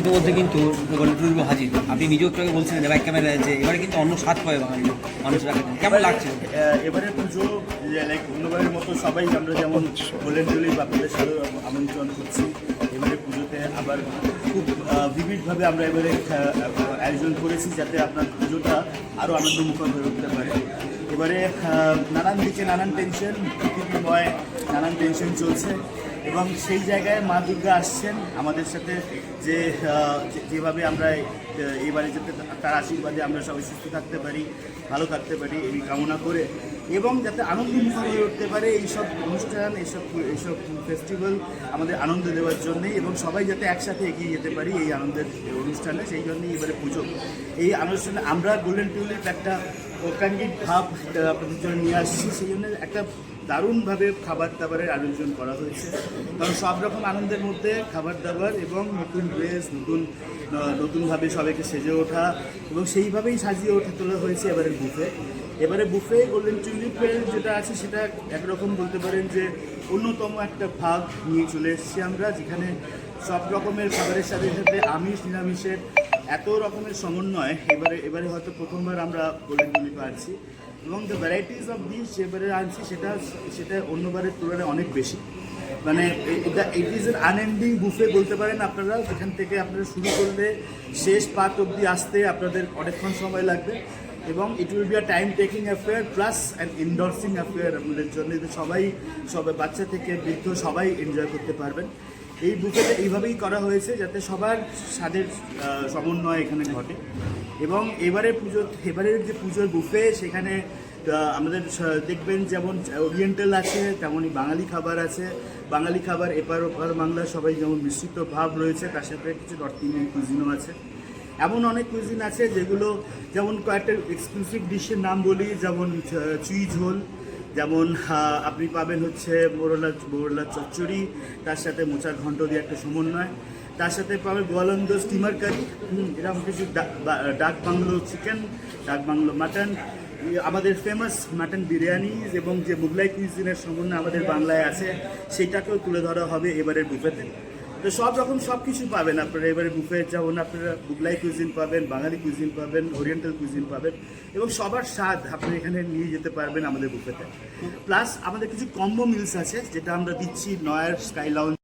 ইতিমধ্যে কিন্তু গণতন্ত্র হাজির। আপনি নিজেও একটু আগে বলছিলেন ব্যাক ক্যামেরা যে, এবারে কিন্তু অন্য স্বাদ পাবে বাঙালি মানুষরা। কেমন লাগছে? এবারে পুজো লাইক অন্যবারের মতো সবাই আমরা যেমন গোল্ডেন টুলিপ আপনাদের সাথে আমন্ত্রণ করছি। আবার খুব বিবিধভাবে আমরা এবারে আয়োজন করেছি যাতে আপনার পুজোটা আরও আনন্দমুখর হয়ে উঠতে পারে। এবারে নানান দিকে নানান টেনশন পৃথিবীময় নানান টেনশন চলছে। এবং সেই জায়গায় মা দুর্গা আসছেন আমাদের সাথে যে যেভাবে আমরা এবারে যাতে তার আশীর্বাদে আমরা সবাই সুস্থ থাকতে পারি, ভালো থাকতে পারি এই কামনা করে এবং যাতে আনন্দমুখর হয়ে উঠতে পারে এইসব অনুষ্ঠান এইসব এইসব ফেস্টিভ্যাল আমাদের আনন্দ দেওয়ার জন্যই এবং সবাই যাতে একসাথে এগিয়ে যেতে পারি এই আনন্দের অনুষ্ঠানে, সেই জন্যই এবারে পুজো। এই অনুষ্ঠানে আমরা গোল্ডেন টিউলিপ একটা ঐকাঙ্গিক ভাব আপনাদের জন্য নিয়ে আসছি, সেই জন্য একটা দারুণভাবে খাবার দাবারের আয়োজন করা হয়েছে। কারণ সব রকম আনন্দের মধ্যে খাবার দাবার এবং নতুন ড্রেস নতুন নতুনভাবে সবাইকে সেজে ওঠা এবং সেইভাবেই সাজিয়ে ওঠা তোলা হয়েছে এবারের বুফে এবারে বুফে গোল্ডেন টিউলিপের যেটা আছে সেটা একরকম বলতে পারেন যে অন্যতম একটা ভাগ নিয়ে চলে এসেছি আমরা, যেখানে সব রকমের খাবারের সাথে সাথে আমিষ, নিরামিষের এত রকমের সমন্বয়। এবারে এবারে হয়তো প্রথমবার আমরা গোল্ডেন টিউলিপ আনছি। এবং দ্য ভ্যারাইটিস অফ ডিশ এবারে আনছি সেটা সেটা অন্যবারের তুলনায় অনেক বেশি। মানে এটা it is an unending buffet বলতে পারেন আপনারা, যেখান থেকে আপনারা শুরু করলে শেষ পার্ট অবধি আসতে আপনাদের অনেকক্ষণ সময় লাগবে। এবং it will be a time taking affair plus an endorsing affair আপনাদের জন্য সবাই সবাই বাচ্চা থেকে বৃদ্ধ সবাই এনজয় করতে পারবেন। এই বুফেটা এইভাবেই করা হয়েছে যাতে সবার স্বাদের সমন্বয় এখানে ঘটে। এবং এবারে পুজো, এবারের যে পুজোর বুফে সেখানে আমাদের দেখবেন যেমন ওরিয়েন্টাল আছে, তেমনই বাঙালি খাবার আছে। বাঙালি খাবার এপার ওপার বাংলা সবাই যেমন মিশ্রিত ভাব রয়েছে, তার সাথে কিছু নর্থ ইন্ডিয়ান কুজিনও আছে। এমন অনেক কুইজিন আছে যেগুলো যেমন কয়েকটা এক্সক্লুসিভ ডিশের নাম বলি, যেমন চুই ঝোল, যেমন আপনি পাবেন হচ্ছে মোরলা মোরলা চচ্চড়ি, তার সাথে মোচার ঘন্ট দিয়ে একটা সমন্বয়। তার সাথে পাবেন গোয়ালন্দ স্টিমার কারি এরকম কিছু dak bungalow chicken dak bungalow mutton আমাদের ফেমাস মাটন বিরিয়ানি এবং যে মুগলাই কুইজিনের সমন্বয় আমাদের বাংলায় আছে, সেটাকেও তুলে ধরা হবে এবারের বুফেতে তো সব রকম সব কিছু পাবেন আপনারা। এবারে বুফে যেমন আপনারা মুগলাই কুইজিন পাবেন, বাঙালি কুইজিন পাবেন ওরিয়েন্টাল কুইজিন পাবেন এবং সবার স্বাদ আপনি এখানে নিয়ে যেতে পারবেন আমাদের বুফেতে প্লাস আমাদের কিছু কম্বো মিলস আছে, যেটা আমরা দিচ্ছি নয়ার স্কাই লাউন্জ